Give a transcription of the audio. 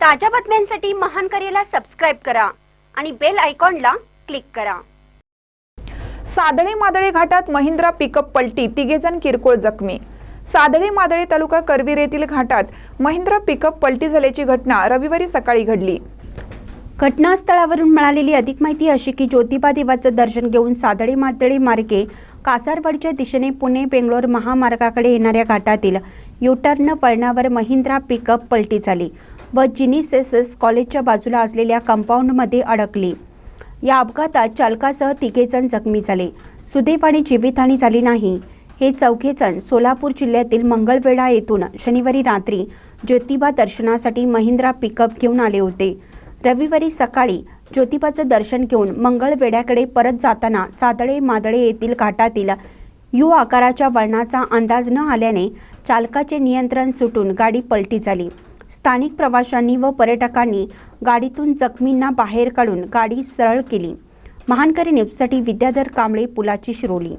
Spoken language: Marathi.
ताज्या बातम्यांसाठी महान करेला सबस्क्राईब करा आणि बेल आयकॉनला क्लिक करा. सादळे मादळे घाटात महिंद्रा पिकअप पलटी तिघेजण किरकोळ जखमी. सादळे मादळे तालुका करवीर येथील घाटात महिंद्रा पिकअप पलटी झाल्याची घटना रविवारी सकाळी घडली. घटनास्थळावरून मिळालेली अधिक माहिती अशी की ज्योतिबा देवाचं दर्शन घेऊन सादळे मादळे मार्गे कासारवाडीच्या दिशेने पुणे बेंगलोर महामार्गाकडे येणाऱ्या घाटातील युटर्न वळणावर महिंद्रा पिकअप पलटी झाली व जिनिसेसेस कॉलेजच्या बाजूला असलेल्या कंपाऊंडमध्ये अडकली. या अपघातात चालकासह तिघेजण जखमी झाले. सुदैवाने जीवितहानी झाली नाही. हे चौघेजण सोलापूर जिल्ह्यातील मंगळवेढा येथून शनिवारी रात्री ज्योतिबा दर्शनासाठी महिंद्रा पिकअप घेऊन आले होते. रविवारी सकाळी ज्योतिबाचं दर्शन घेऊन मंगळवेढ्याकडे परत जाताना सादळे मादळे येथील घाटातील यू आकाराच्या वळणाचा अंदाज न आल्याने चालकाचे नियंत्रण सुटून गाडी पलटी झाली. स्थानिक प्रवाशांनी व पर्यटकांनी गाडीतून जखमींना बाहेर काढून गाडी सरळ केली. महानकरी न्यूजसाठी विद्याधर कांबळे पुलाची शिरोली